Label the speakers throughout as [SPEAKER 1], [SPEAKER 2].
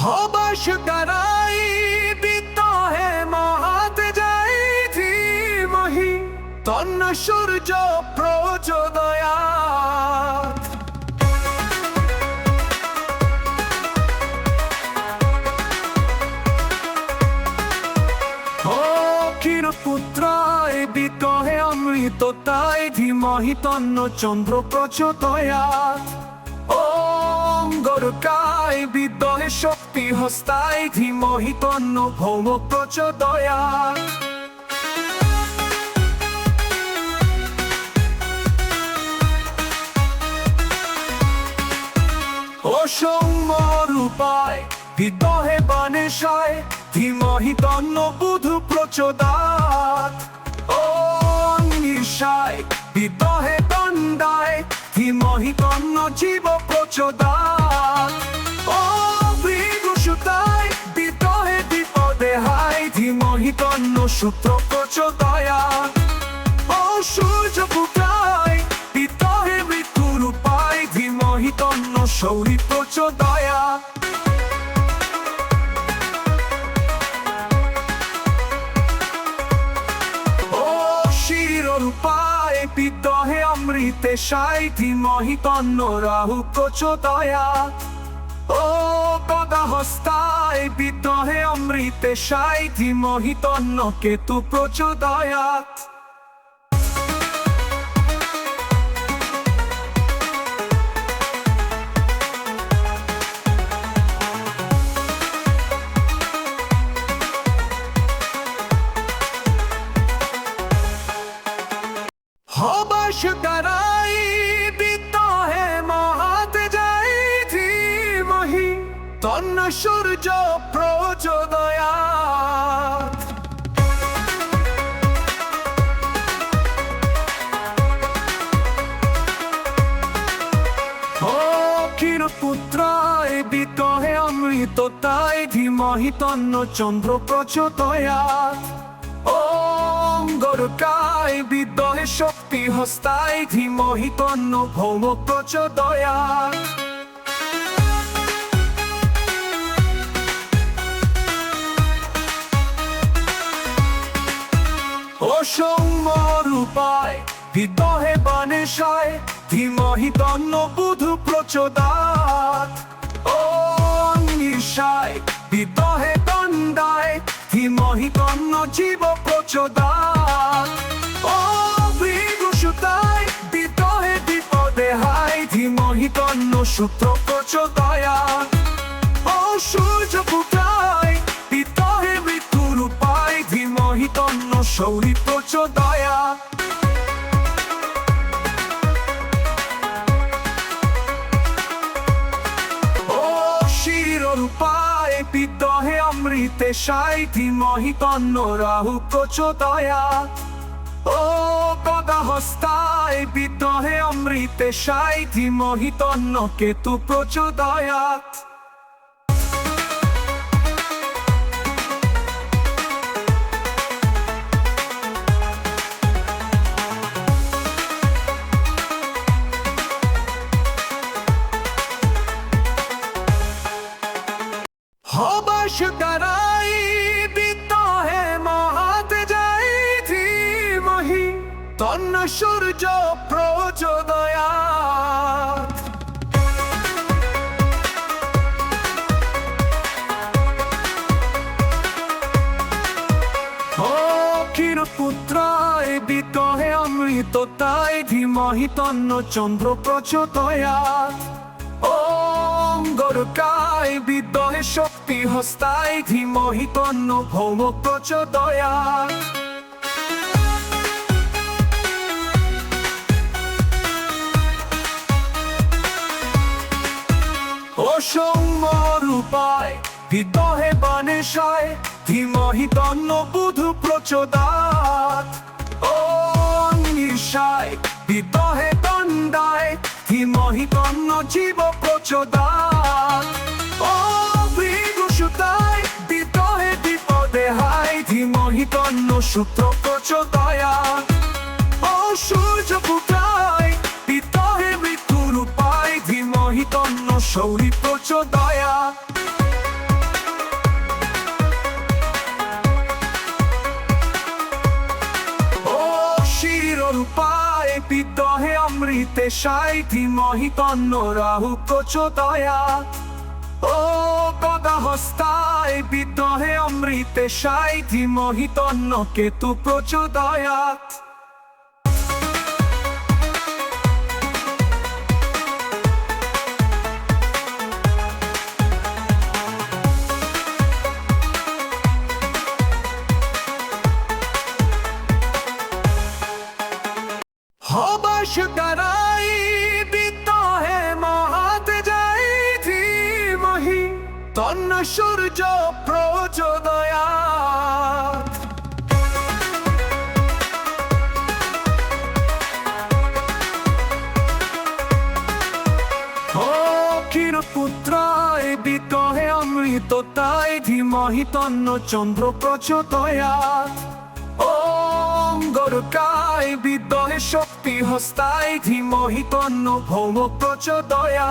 [SPEAKER 1] হবাস দ্বারাই বিদ্যহে মহাত যাই ধীমহি তন্ন সূর্য অমৃত তাই ধীমহি চন্দ্র প্রচোদয়াৎ ওম গরুকায় বিদ্যহে শক্তি হস্তায় ধীমহি তন্ন ভৌম প্রচোদয়াৎ অসম্য রূপায় বিদ্যহে বানেশায় ধীমহি তন্ন বুধু প্রচোদাত। ও নিশায় বিদ্যহে দণ্ডায় ধীমহি তন্ন জীব প্রচোদাত। সূত্র প্রচোদয়াত ও সূর্য পুত্রায় বিদ্যহে মৃত্যুর উপায় ধীমহি তন্ন শৌরি প্রচোদয়া উপায় বিদ্যহে অমৃতে সাই ধীমহি তন্ন রাহু প্রচোদয়া ও হস্তায় বিদ্যহে অমৃতে সাই ধীমহি কেতু প্রচোদয়াৎ হবাস দ্বারাই সূর্য ধীমহি তন্ন চন্দ্র প্রচোদয়াৎ ওম বিদ্যহে শক্তি হস্তায় ধীমহি ভৌম প্রচোদয়াৎ অসম্য রূপায় বিদ্যহে বানেশায়, ধীমহি তন্ন বুধু প্রচোদাত। ও নিশায় বিদ্যহে দণ্ডায় ধীমহি তন্ন জীব প্রচোদাত। ও ভৃগুসুতায় বিদ্যহে বিপদে হায়, ধীমহি তন্ন সূত্র প্রচোদয়াৎ শৌরি প্রচোদয়া উপায় বিদ্যহে অমৃতে সাই ধীমহি তন্ন রাহু প্রচোদয়া ও গদা হস্তায় বিদ্যহে অমৃতে সাই ধীমহি তন্ন কেতু প্রচোদয়াৎ মহাত যাই ধীমহি তন্ন সূর্য প্রচোদয়াৎ ও ক্ষীরপুত্রায় বিদ্যহে অমৃত, তাই ধীমহি তন্ন চন্দ্র প্রচোদয়াৎ ওম গরুকায় বিদ্যহে শক্তি হস্তায় ধীমহি তন্ন ভৌম প্রচোদয়াৎ অসম্য রূপায় বিদ্যহে বানেশায় ধীমহি তন্ন বুধু প্রচোদাত। ও নিশায় বিদ্যহে দণ্ডায় ধীমহি তন্ন জীব প্রচোদাত। শুক্র প্রচোদয়া ও সূর্য পুটায় পিতাহে মৃত্যুর উপায় ধীমহিতন্য শৌরী প্রচোদয়া রূপায় পিতহে অমৃতে সাই ধীমহিতন্য রাহু প্রচোদয়া ও গদা হস্তায় বিদ্রোহে অমৃতে সাইধি মহিতন্ন কেতু প্রচোদয়াত। হবাস বিদ্রোহে সূর্য প্রচোদয়া ও ক্ষীরপুত্রায় বিদ্রোহে অমৃত তাই ধীমহি তন্ন চন্দ্র প্রচোদয়া গরুকায় বিদ্রোহে শক্তি হস্তায় ধীমহি ভৌম প্রচোদয়া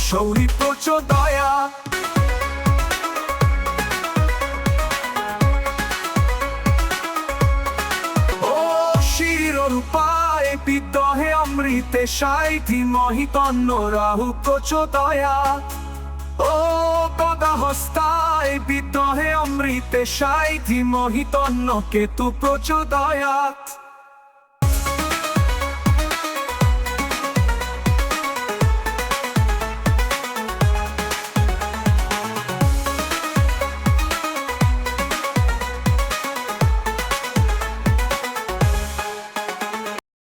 [SPEAKER 1] শৌরি প্রচোদয়া উপায় বিদ্রোহে অমৃতে সাই ধীমহি তন্ন রাহু প্রচোদয়া ও গদা হস্তায় বিদ্রোহে অমৃতে সাই ধীমহি তন্ন কেতু প্রচোদয়াত